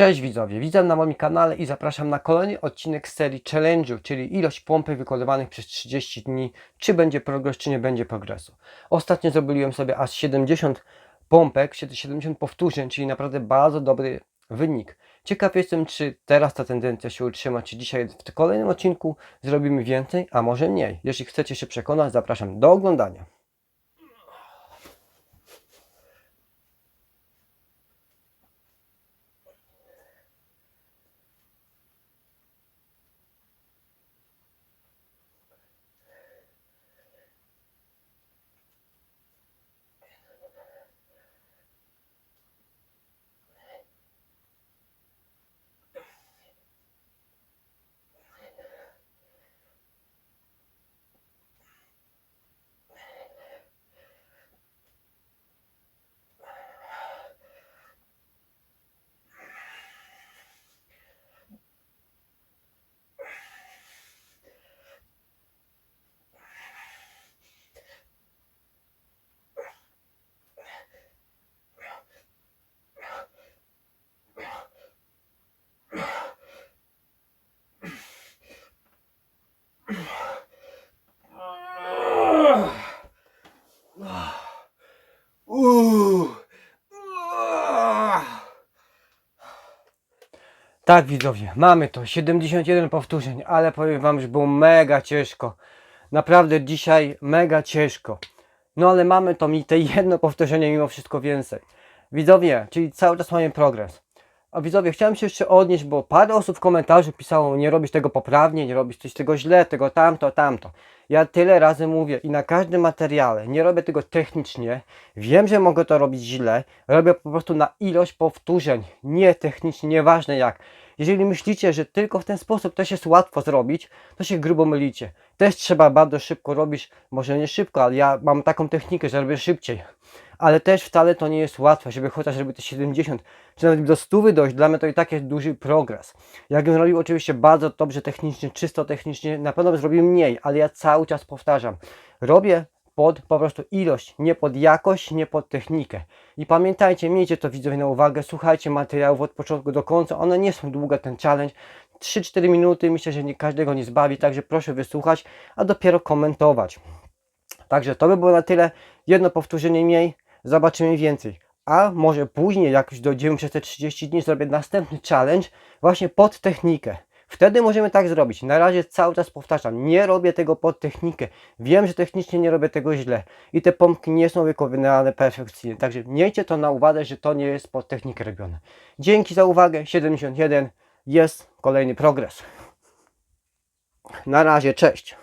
Cześć widzowie, witam na moim kanale i zapraszam na kolejny odcinek serii Challenge'u, czyli ilość pompy wykonywanych przez 30 dni, czy będzie progres, czy nie będzie progresu. Ostatnio zrobiłem sobie aż 70 pompek, 70 powtórzeń, czyli naprawdę bardzo dobry wynik. Ciekaw jestem, czy teraz ta tendencja się utrzyma, czy dzisiaj w kolejnym odcinku zrobimy więcej, a może mniej. Jeśli chcecie się przekonać, zapraszam do oglądania. Tak widzowie, mamy to, 71 powtórzeń, ale powiem wam, że było mega ciężko. Naprawdę dzisiaj mega ciężko. No ale mamy to mi te jedno powtórzenie mimo wszystko więcej. Widzowie, czyli cały czas mamy progres. A widzowie, chciałem się jeszcze odnieść, bo parę osób w komentarzu pisało, nie robisz tego poprawnie, nie robisz coś tego źle, tego tamto, tamto. Ja tyle razy mówię i na każdym materiale nie robię tego technicznie. Wiem, że mogę to robić źle. Robię po prostu na ilość powtórzeń, nie technicznie, nieważne jak. Jeżeli myślicie, że tylko w ten sposób też jest łatwo zrobić, to się grubo mylicie. Też trzeba bardzo szybko robić, może nie szybko, ale ja mam taką technikę, że robię szybciej. Ale też wcale to nie jest łatwe, żeby chociaż żeby te 70, czy nawet do 100 dojść, dla mnie to i tak jest duży progres. Jakbym robił oczywiście bardzo dobrze technicznie, czysto technicznie, na pewno bym zrobił mniej, ale ja cały czas powtarzam. Robię pod po prostu ilość, nie pod jakość, nie pod technikę. I pamiętajcie, miejcie to widzowie na uwagę, słuchajcie materiałów od początku do końca, one nie są długie, ten challenge, 3-4 minuty, myślę, że nie każdego nie zbawi, także proszę wysłuchać, a dopiero komentować. Także to by było na tyle, jedno powtórzenie mniej, zobaczymy więcej. A może później, jak już dojdziemy przez te 30 dni, zrobię następny challenge właśnie pod technikę. Wtedy możemy tak zrobić. Na razie cały czas powtarzam, nie robię tego pod technikę. Wiem, że technicznie nie robię tego źle i te pompki nie są wykonywane perfekcyjnie. Także miejcie to na uwadze, że to nie jest pod technikę robione. Dzięki za uwagę. 71 jest kolejny progres. Na razie, cześć.